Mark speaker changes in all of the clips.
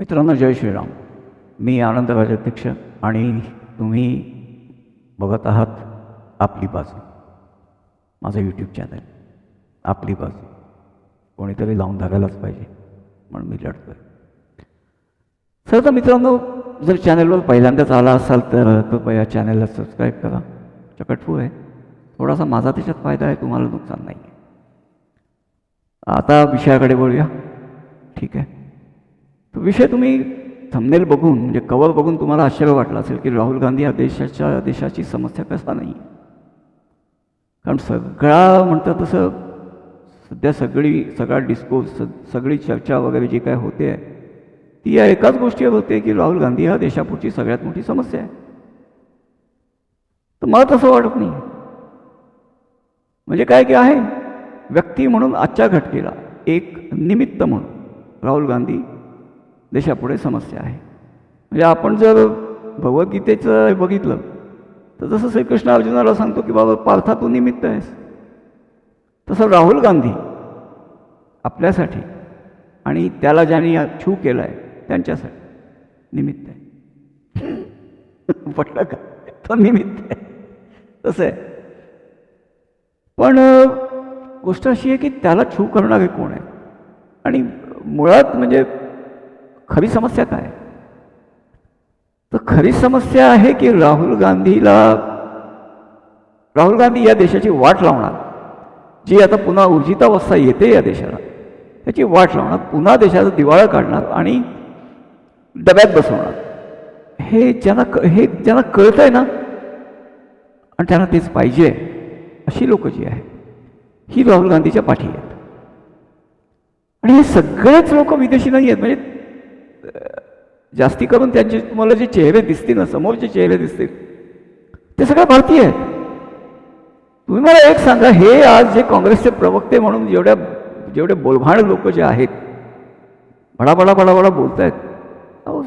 Speaker 1: मित्रांनो जय श्रीराम. मी आनंद अध्यक्ष आणि तुम्ही बघत आहात आपली बाजू. माझं यूट्यूब चॅनल आपली बाजू. कोणीतरी लावून धरायलाच पाहिजे म्हणून मी लढतोय. सर तर मित्रांनो जर चॅनलवर पहिल्यांदाच आला असाल तर कृपया चॅनलला सबस्क्राईब करा. चकटफू आहे. थोडासा माझा त्याच्यात फायदा आहे तुम्हाला नुकसान नाही आहे आता विषयाकडे बोलूया ठीक आहे. विषय तुम्ही थंबनेल बघून म्हणजे कवर बघून तुम्हाला आश्चर्य वाटलं असेल की राहुल गांधी या देशाच्या देशाची समस्या कसा नाही. कारण सगळा म्हणतात तसं सध्या सगळी सगळा डिस्कोर्स सगळी चर्चा वगैरे जी काय होते आहे ती या एकाच गोष्टीवर होते की राहुल गांधी हा देशापुढची सगळ्यात मोठी समस्या आहे. तर मला तसं वाटत नाही. म्हणजे काय की आहे व्यक्ती म्हणून आजच्या घटकेला एक निमित्त म्हणून राहुल गांधी देशापुढे समस्या आहे. म्हणजे आपण जर भगवद्गीतेचं बघितलं तर जसं श्रीकृष्ण अर्जुनाला सांगतो की बाबा पार्था तू निमित्त आहेस. तसं राहुल गांधी आपल्यासाठी आणि त्याला ज्यांनी छू केला आहे त्यांच्यासाठी निमित्त आहे. पटलं का? तो निमित्त आहे. तसं आहे. पण गोष्ट अशी आहे की त्याला छू करणारे कोण आहे आणि मुळात म्हणजे खरी समस्या काय? तर खरी समस्या आहे की राहुल गांधीला राहुल गांधी या देशाची वाट लावणार. जी आता पुन्हा ऊर्जितावस्था येते या देशाला. त्याची वाट लावणार पुन्हा देशाचा दिवाळा काढणार आणि डब्यात बसवणार. हे ज्यांना क हे ज्यांना कळतं आहे ना आणि त्यांना तेच पाहिजे अशी लोक जी आहेत ही राहुल गांधीच्या पाठी आहेत. आणि हे सगळेच लोक विदेशी नाही आहेत म्हणजे जास्ती करून त्यांचे तुम्हाला जे चेहरे दिसतील ना समोरचे चेहरे दिसतील ते सगळे भारतीय आहेत. तुम्ही मला एक सांगा हे आज जे काँग्रेसचे प्रवक्ते म्हणून जेवढ्या जेवढे बोलभाण लोक जे आहेत बडा बडा बोलत आहेत अहो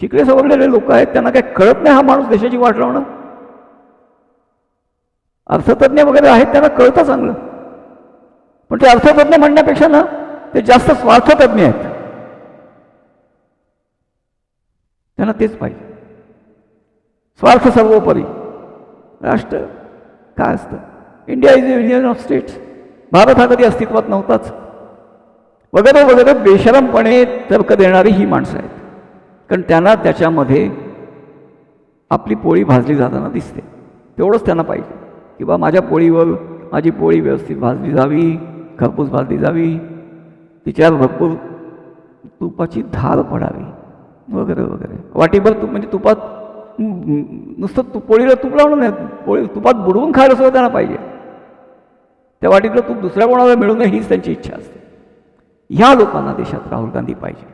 Speaker 1: शिकले सवरलेले लोक आहेत त्यांना काय कळत नाही हा माणूस देशाची वाट लावणं. अर्थतज्ञ वगैरे आहेत त्यांना कळतं चांगलं. पण ते अर्थतज्ञ म्हणण्यापेक्षा ना ते जास्त स्वार्थतज्ञ आहेत. त्यांना तेच पाहिजे. स्वार्थ सर्वोपरी. राष्ट्र काय असतं? India is union of states Bharat हा कधी अस्तित्वात नव्हताच. वगैरे वगैरे बेशरमपणे तर्क देणारी ही माणसं आहेत. कारण त्यांना त्याच्यामध्ये आपली पोळी भाजली जाताना दिसते. तेवढंच त्यांना पाहिजे. की बा माझ्या पोळीवर माझी पोळी व्यवस्थित भाजली जावी खरपूस भाजली जावी. तिच्यावर भरपूर तुपाची धार पडावी. वगैरे वगैरे. वाटीभर तूप म्हणजे तुपात नुसतं तू पोळीला तूप लावणं नाही. पोळी तुपात बुडवून खायला सुद्धा त्यांना पाहिजे. त्या वाटीतलं तूप दुसऱ्या कोणाला मिळू नये हीच त्यांची इच्छा असते. ह्या लोकांना देशात राहुल गांधी पाहिजे.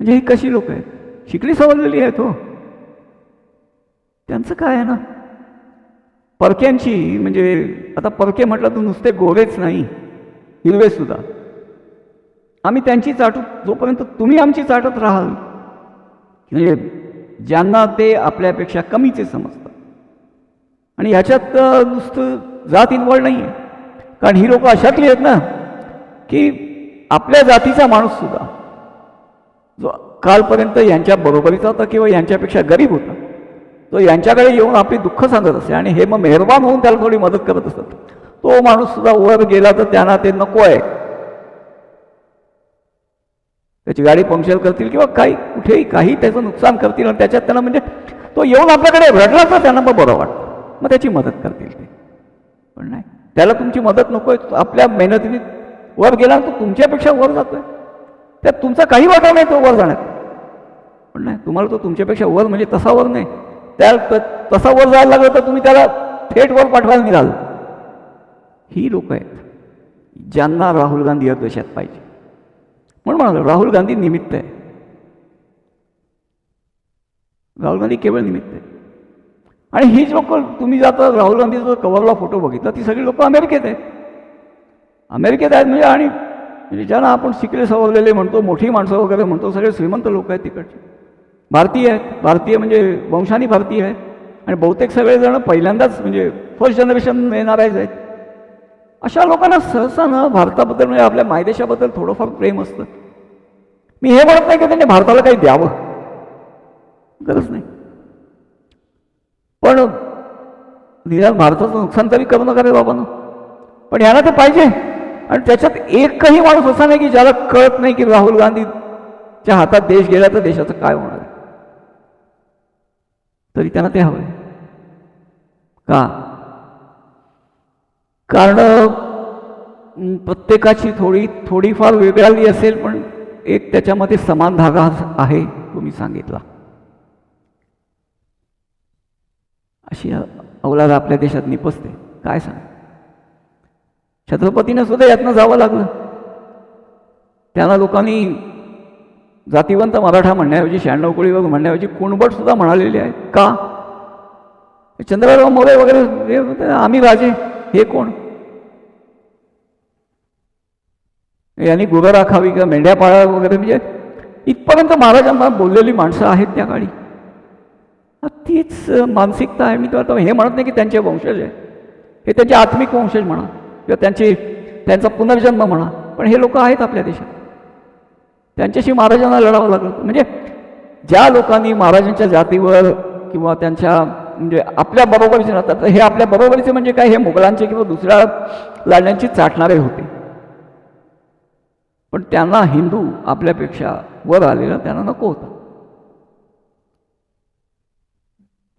Speaker 1: म्हणजे ही कशी लोक आहेत? शिकली सवरलेली आहेत हो. त्यांचं काय आहे ना? परक्यांची म्हणजे आता परके म्हटलं तर नुसते गोरेच नाही. हिरवे सुद्धा. आम्ही त्यांची चाटू जोपर्यंत तुम्ही आमची चाटत राहाल म्हणजे ज्यांना ते आपल्यापेक्षा कमीचे समजतात. आणि ह्याच्यात नुसतं जात इन्वॉल्ड नाही आहे कारण ही लोकं अशातली आहेत ना की आपल्या जातीचा माणूस सुद्धा जो कालपर्यंत यांच्या बरोबरीचा होता किंवा यांच्यापेक्षा गरीब होता तो यांच्याकडे येऊन आपली दुःख सांगत असे आणि हे मग मेहरबान होऊन त्याला थोडी मदत करत असतात तो माणूस सुद्धा वर गेला तर त्यांना ते नको आहे. त्याची गाडी पंक्चर करतील किंवा काही कुठेही काही त्याचं नुकसान करतील आणि त्याच्यात त्यांना म्हणजे तो येऊन आपल्याकडे रडला तर त्यांना मग बरं वाटतं. मग त्याची मदत करतील ते. पण नाही. त्याला तुमची मदत नको आहे आपल्या मेहनतीने वर गेला तो तुमच्यापेक्षा वर जातोय. त्यात तुमचा काही वाटा नाही तो वर जाण्यात. पण नाही तुम्हाला तो तुमच्यापेक्षा वर म्हणजे तसा वर नाही. त्या तसा वर जायला लागलं तर तुम्ही त्याला थेट वर पाठवायला निघाल. ही लोक आहेत ज्यांना राहुल गांधी या देशात पाहिजे. म्हणून म्हणालो राहुल गांधी निमित्त आहे. राहुल गांधी केवळ निमित्त आहे. आणि हीच लोक तुम्ही आता राहुल गांधीचा कवरला फोटो बघितला ती सगळी लोक अमेरिकेत आहेत. अमेरिकेत आहेत म्हणजे आणि म्हणजे ज्यांना आपण शिकले सवरलेले म्हणतो मोठी माणसं वगैरे म्हणतो सगळे श्रीमंत लोक आहेत तिकडचे. भारतीय आहेत. भारतीय म्हणजे वंशानी भारतीय आहेत. आणि बहुतेक सगळेजण पहिल्यांदाच म्हणजे फर्स्ट जनरेशन येणार आहेत. अशा लोकांना सहसा ना भारताबद्दल म्हणजे आपल्या मायदेशाबद्दल थोडंफार प्रेम असतं. मी हे म्हणत नाही की त्यांनी भारताला काही द्यावं. गरज नाही. पण निदान भारताचं नुकसान तरी करू नका रे बाबांना. पण यांना ते पाहिजे. आणि त्याच्यात एकही माणूस असा नाही की ज्याला कळत नाही की राहुल गांधीच्या हातात देश गेला तर देशाचं काय होणार आहे. तरी त्यांना ते हवं आहे का? कारण प्रत्येकाची थोडी थोडीफार वेगळाली असेल पण एक त्याच्यामध्ये समान धागा आहे तुम्ही सांगितला. अशी अवलाद आपल्या देशात निपसते. काय सांग? छत्रपतीनं सुद्धा यातनं जावं लागलं. त्यांना लोकांनी जातीवंत मराठा म्हणण्याऐवजी शहाण्णव कोळी वगैरे म्हणण्याऐवजी कुणबट सुद्धा म्हणालेले आहेत. का? चंद्रराव मोरे वगैरे हे आम्ही राजे हे कोण? यांनी गुरं राखावी किंवा मेंढ्या पाळा वगैरे म्हणजे इथपर्यंत महाराजांना बोललेली माणसं आहेत त्या काळी तीच मानसिकता आहे. मी तर हे म्हणत नाही की त्यांचे वंशज आहे हे त्यांचे आत्मिक वंशज म्हणा किंवा त्यांची त्यांचा पुनर्जन्म म्हणा पण हे लोक आहेत आपल्या देशात. त्यांच्याशी महाराजांना लढावं लागलं. म्हणजे ज्या लोकांनी महाराजांच्या जातीवर किंवा त्यांच्या म्हणजे आपल्या बरोबरीचे राहतात हे आपल्या बरोबरीचे म्हणजे काय? हे मुघलांचे किंवा दुसऱ्या लढण्यांची चाटणारे होते. पण त्यांना हिंदू आपल्यापेक्षा वर आलेला त्यांना नको होता.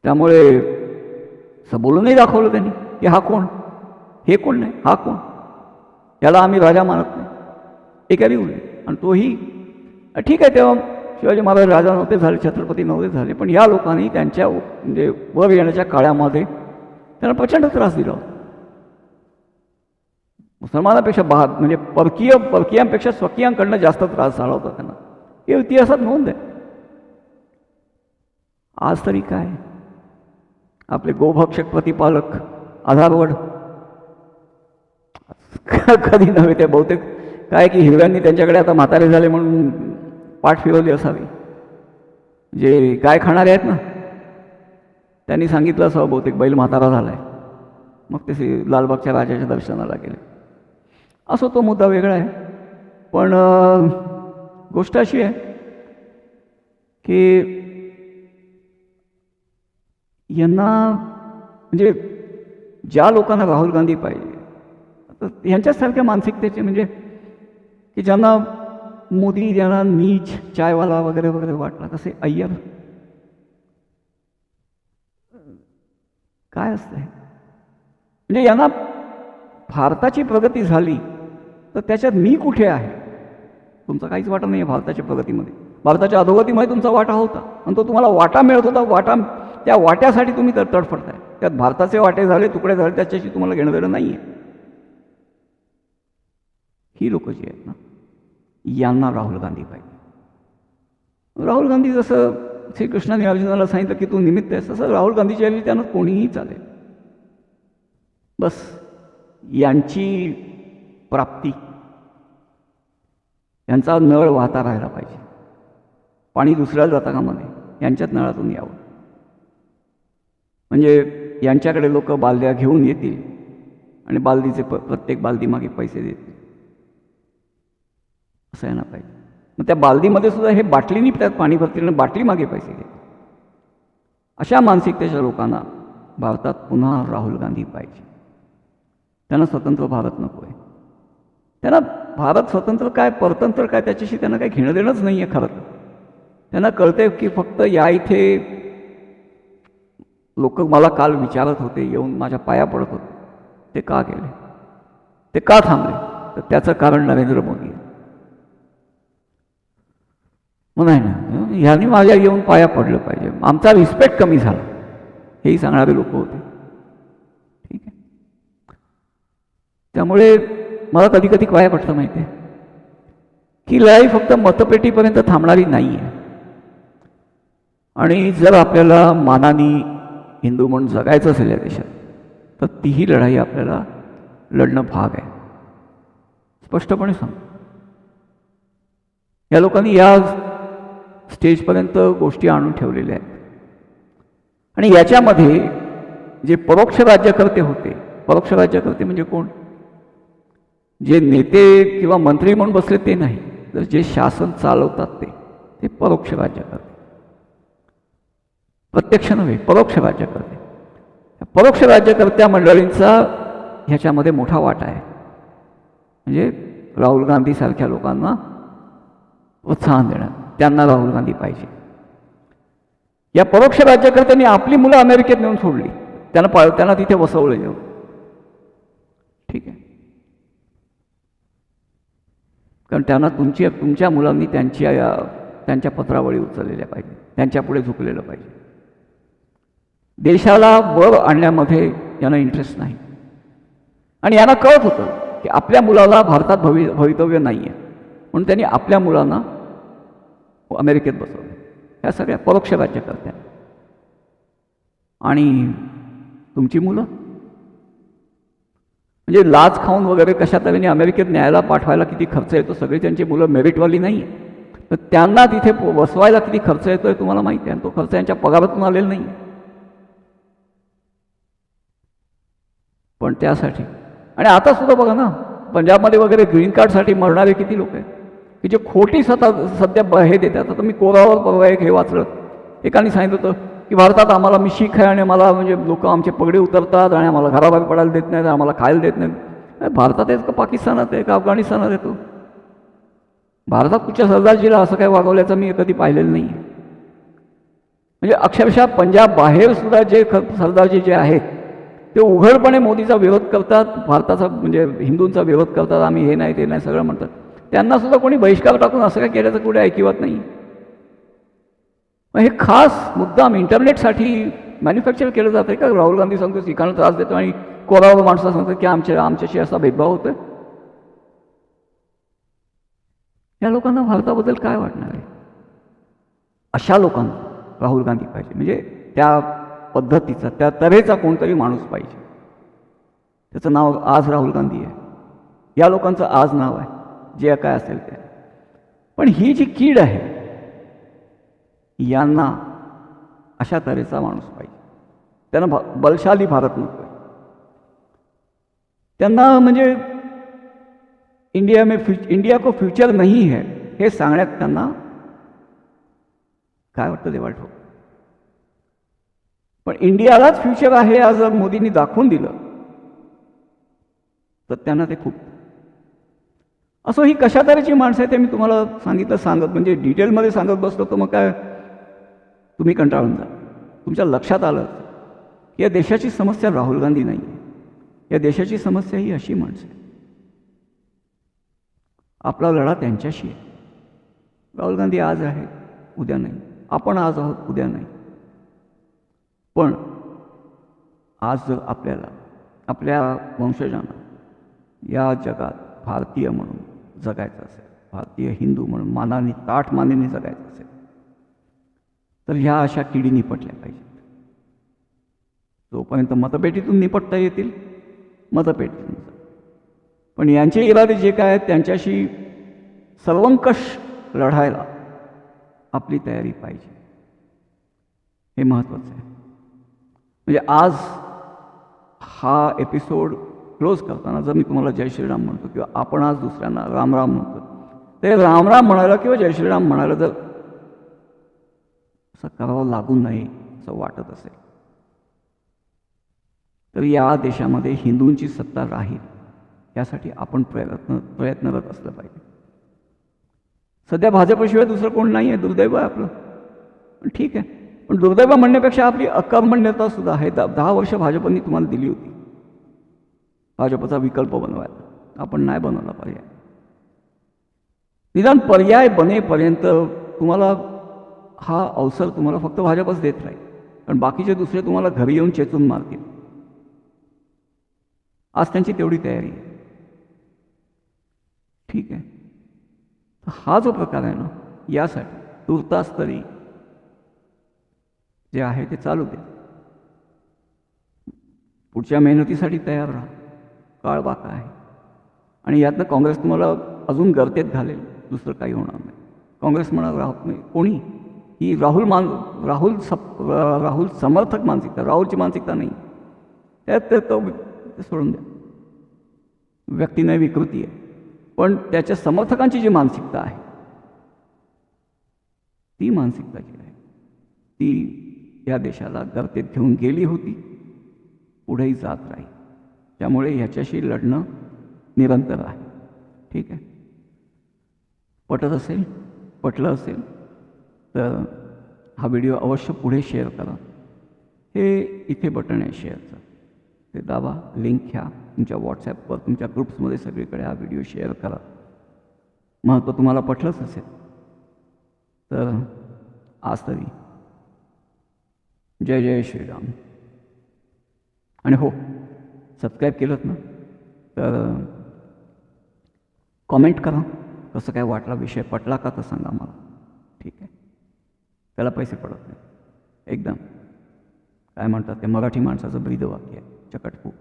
Speaker 1: त्यामुळे सबोलूनही दाखवलं त्यांनी की हा कोण? हे कोण नाही? हा कोण? याला आम्ही राजा मानत नाही. एकाही उरले आणि तोही ठीक आहे तेव्हा शिवाजी महाराज राजा नव्हते झाले छत्रपती नव्हते झाले पण या लोकांनी त्यांच्या म्हणजे वर येण्याच्या काळामध्ये त्यांना प्रचंड त्रास दिला होता. मुसलमानापेक्षा बहा म्हणजे परकीय परकीयांपेक्षा स्वकीयांकडनं जास्त त्रास झाला होता त्यांना. हे इतिहासात नोंद आहे. आज तरी काय? आपले गोभक्षक प्रतिपालक आधारवड. कधी नव्हे ते बहुतेक. काय की हिरव्यांनी त्यांच्याकडे आता म्हातारे झाले म्हणून पाठ फिरवली असावी. जे काय खाणारे आहेत ना त्यांनी सांगितलं असावं बहुतेक बैल म्हातारा झाला आहे मग ते लालबागच्या राजाच्या दर्शनाला गेले. असो तो मुद्दा वेगळा आहे. पण गोष्ट अशी आहे की यांना म्हणजे ज्या लोकांना राहुल गांधी पाहिजे तर ह्यांच्यासारख्या मानसिकतेचे म्हणजे की ज्यांना मोदी ज्यांना नीच चायवाला वगैरे वगैरे वाटला तसे अय्यर काय असतंय? म्हणजे यांना भारताची प्रगती झाली तर त्याच्यात मी कुठे आहे? तुमचा काहीच वाटा नाही आहे भारताच्या प्रगतीमध्ये. भारताच्या अधोगतीमध्ये तुमचा वाटा होता. आणि तो तुम्हाला वाटा मिळत होता. वाटा त्या वाट्यासाठी तुम्ही तर तडफडताय. त्यात भारताचे वाटे झाले तुकडे झाले त्याच्याशी तुम्हाला घेणं देणं नाही आहे ही लोक जी आहेत ना यांना राहुल गांधी पाहिजे. राहुल गांधी जसं श्रीकृष्णाने अर्जुनाला सांगितलं की तू निमित्त आहेस तसं राहुल गांधीच्या ऐवजी त्यांना कोणीही चालेल. बस. यांची प्राप्ती यांचा नळ वाहता राहायला पाहिजे. पाणी दुसऱ्याला जाता कामा नये यांच्याच नळातून यावं. म्हणजे यांच्याकडे लोक बालद्या घेऊन येतील आणि बालदीचे प प्रत्येक बालदीमागे पैसे देतील. असं यायला पाहिजे. मग त्या बालदीमध्ये सुद्धा हे बाटलीनी त्यात पाणी भरतील आणि बाटली मागे पैसे घेतील अशा मानसिकतेच्या लोकांना भारतात पुन्हा राहुल गांधी पाहिजे. त्यांना स्वतंत्र भारत नको आहे. त्यांना भारत स्वतंत्र काय परतंत्र काय त्याच्याशी त्यांना काही घेणं देणंच नाही आहे खरं त्यांना कळते की फक्त या इथे लोक मला काल विचारत होते येऊन माझ्या पाया पडत होते. ते का गेले? ते का थांबले? तर त्याचं कारण नरेंद्र मोदी आहे. मग नाही ना ह्यांनी माझ्या येऊन पाया पडलं पाहिजे. आमचा रिस्पेक्ट कमी झाला. हेही सांगणारे लोक होते ठीक आहे त्यामुळे मला कधी कधी काय वाटतं माहिती आहे की लढाई फक्त मतपेटीपर्यंत थांबणारी नाही आहे आणि जर आपल्याला मानानी हिंदू म्हणून जगायचं असेल या देशात तर तीही लढाई आपल्याला लढणं भाग आहे. स्पष्टपणे सांग या लोकांनी या स्टेजपर्यंत गोष्टी आणून ठेवलेल्या आहेत. आणि याच्यामध्ये जे परोक्ष राज्यकर्ते होते परोक्ष राज्यकर्ते म्हणजे कोण? जे नेते किंवा मंत्री म्हणून बसले ते नाही. तर जे शासन चालवतात ते ते परोक्ष राज्य करते. प्रत्यक्ष नव्हे परोक्ष राज्य करते. परोक्ष राज्यकर्त्या मंडळींचा ह्याच्यामध्ये मोठा वाटा आहे. म्हणजे राहुल गांधीसारख्या लोकांना प्रोत्साहन देणं त्यांना राहुल गांधी पाहिजे. या परोक्ष राज्यकर्त्यांनी आपली मुलं अमेरिकेत नेऊन सोडली. त्यांना त्यांना तिथे बसवलं जेव्हा ठीक आहे. कारण त्यांना तुमची तुमच्या मुलांनी त्यांच्या या त्यांच्या पत्रावळी उचललेल्या पाहिजे. त्यांच्यापुढे झुकलेलं पाहिजे. देशाला बळ आणण्यामध्ये यांना इंटरेस्ट नाही. आणि यांना कळत होतं की आपल्या मुलाला भारतात भवि भवितव्य नाही आहे म्हणून त्यांनी आपल्या मुलांना अमेरिकेत बसवलं. ह्या सगळ्या परोक्ष राज्यकर्त्या आणि तुमची मुलं? म्हणजे लाच खाऊन वगैरे कशा तऱ्हेने अमेरिकेत न्यायला पाठवायला किती खर्च येतो? सगळी त्यांची मुलं मेरिटवाली नाही. तर त्यांना तिथे बसवायला किती खर्च येतो आहे तुम्हाला माहिती आहे? तो खर्च यांच्या पगारातून आलेला नाही. पण त्यासाठी. आणि आता सुद्धा बघा ना पंजाबमध्ये वगैरे ग्रीन कार्डसाठी मरणारे किती लोक आहेत? की जे खोटी सता सध्या हे देतात. आता मी कोरावर परवा एक हे वाचलं. एकाने सांगितलं होतं की भारतात आम्हाला मी शीख आहे आणि मला म्हणजे लोक आमचे पगडे उतरतात आणि आम्हाला घराबाहेर पडायला देत नाहीत आम्हाला खायला देत नाहीत. भारतात आहेच का? पाकिस्तानात आहे का? अफगाणिस्तानात येतो भारतात कुठच्या सरदारजीला असं काय वागवल्याचं मी कधी पाहिलेलं नाही. म्हणजे अक्षरशः पंजाब बाहेर सुद्धा जे ख सरदारजी जे आहेत ते उघडपणे मोदीचा विरोध करतात भारताचा म्हणजे हिंदूंचा विरोध करतात आम्ही हे नाही ते नाही सगळं म्हणतात. त्यांना सुद्धा कोणी बहिष्कार टाकून असं काय केल्याचं कुठे ऐकिवत नाही. मग हे खास मुद्दाम इंटरनेटसाठी मॅन्युफॅक्चर केलं जातं का? राहुल गांधी सांगतो शिकायला त्रास देतो आणि कोरावर माणसं सांगतात की आमच्या आमच्याशी असा भेदभाव होतोय. या लोकांना भारताबद्दल काय वाटणार आहे? अशा लोकांना राहुल गांधी पाहिजे. म्हणजे त्या पद्धतीचा त्या तऱ्हेचा कोणतरी माणूस पाहिजे. त्याचं नाव आज राहुल गांधी आहे. या लोकांचं आज नाव आहे. जे काय असेल ते. पण ही जी कीड आहे यांना अशा तऱ्हेचा माणूस पाहिजे. त्यांना भ बलशाली भारत नको त्यांना म्हणजे इंडिया में फ्यू इंडिया को फ्युचर नाही है हे सांगण्यात त्यांना काय वाटतं देवा ठोक. पण इंडियालाच फ्युचर आहे आज जर मोदींनी दाखवून दिलं तर त्यांना ते खूप. असं ही कशा तऱ्हेची माणसं आहे ते मी तुम्हाला सांगितलं सांगत म्हणजे डिटेलमध्ये सांगत बसलो तर मग काय तुम्ही कंटाळून जा. तुमच्या लक्षात आलं या देशाची समस्या राहुल गांधी नाही. आहे या देशाची समस्या ही अशी माणसं आहे आपला लढा त्यांच्याशी आहे. राहुल गांधी आज आहे उद्या नाही. आपण आज आहोत उद्या नाही. पण आज जर आपल्याला आपल्या वंशजांना या जगात भारतीय म्हणून जगायचं असेल भारतीय हिंदू म्हणून मानाने ताठ मानेने जगायचं असेल तर ह्या अशा किडी निपटल्या पाहिजेत. जोपर्यंत मतपेटीतून निपटता येतील मतपेटीतून पण यांचे इरादे जे काय आहेत त्यांच्याशी सर्वंकष लढायला आपली तयारी पाहिजे. हे महत्त्वाचं आहे. म्हणजे आज हा एपिसोड क्लोज करताना जर मी तुम्हाला जय श्रीराम म्हणतो किंवा आपण आज दुसऱ्यांना रामराम म्हणतो ते रामराम म्हणायला किंवा जय श्रीराम म्हणायला जर असं करावं लागू नये असं वाटत असेल तर या देशामध्ये हिंदूंची सत्ता राहील यासाठी आपण प्रयत्न प्रयत्नरत असलं पाहिजे. सध्या भाजपशिवाय दुसरं कोण नाही आहे दुर्दैव आहे आपलं. पण ठीक आहे. पण दुर्दैव म्हणण्यापेक्षा आपली अकर्मण्यता सुद्धा आहे. द दहा वर्ष भाजपनी तुम्हाला दिली होती. भाजपचा विकल्प बनवायला. आपण नाही बनवला पर्याय निदान पर्याय बनेपर्यंत तुम्हाला हा अवसर तुम्हाला फक्त भाजपच देत राहील कारण बाकीचे दुसरे तुम्हाला घरी येऊन चेचून मारतील. आज त्यांची तेवढी तयारी आहे. ठीक आहे. हा जो प्रकार आहे ना यासाठी तुर्तास तरी जे आहे ते चालू दे पुढच्या मेहनतीसाठी तयार राहा. काळ बाका आहे. आणि यातनं काँग्रेस तुम्हाला अजून गर्तेत घालेल. दुसरं काही होणार नाही. काँग्रेस म्हणा राहत नाही कोणी ही राहुल मान राहुल सप राहुल समर्थक मानसिकता राहुलची मानसिकता नाही त्यात ते तो सोडून द्या व्यक्तीने विकृती आहे पण त्याच्या समर्थकांची जी मानसिकता आहे ती मानसिकता जी आहे ती या देशाला गर्तेत घेऊन गेली होती पुढेही जात राहील त्यामुळे ह्याच्याशी लढणं निरंतर आहे ठीक आहे पटत असेल पटलं असेल तर हा व्हिडिओ अवश्य पुढे शेअर करा. हे इथे बटन आहे शेअरचं. ते दाबा लिंक घ्या. तुमच्या व्हॉट्सॲपवर तुमच्या ग्रुप्समध्ये सगळीकडे हा व्हिडिओ शेअर करा. महत्त्व तुम्हाला पटलंच असेल. तर आज तरी. जय जय श्रीराम. आणि हो सबस्क्राईब केलं ना? तर कॉमेंट करा. कसं काय वाटला विषय? पटला का तर सांगा मला? ठीक आहे. त्याला पैसे पडत नाही एकदम. काय म्हणतात ते मराठी माणसाचं ब्रीद वाक्य आहे. चकटपूक.